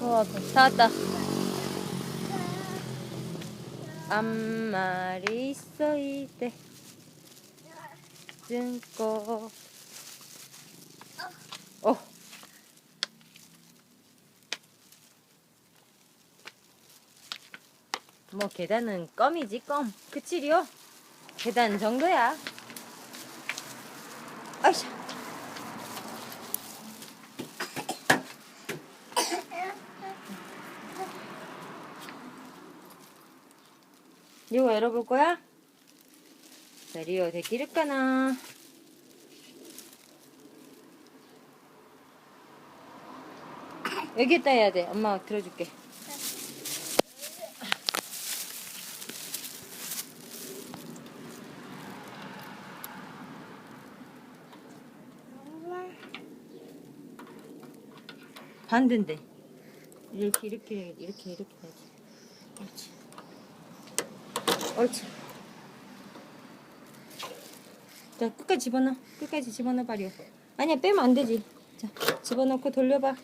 어, 다. 왔다. 앞말이 있어 이때 증거. 어. 뭐 계단은 껌이지 껌. 그치리요? 계단 정도야. 아이샤 이거 열어볼 거야? 자, 리오 대기를까나? 여기에다 해야 돼. 엄마가 들어줄게. 반대인데. 이렇게, 이렇게, 이렇게, 이렇게 해야지. 옳지. 옳지. 자, 끝까지 집어넣어. 끝까지 집어넣어 버려. 아니야, 빼면 안 되지. 자, 집어넣고 돌려봐.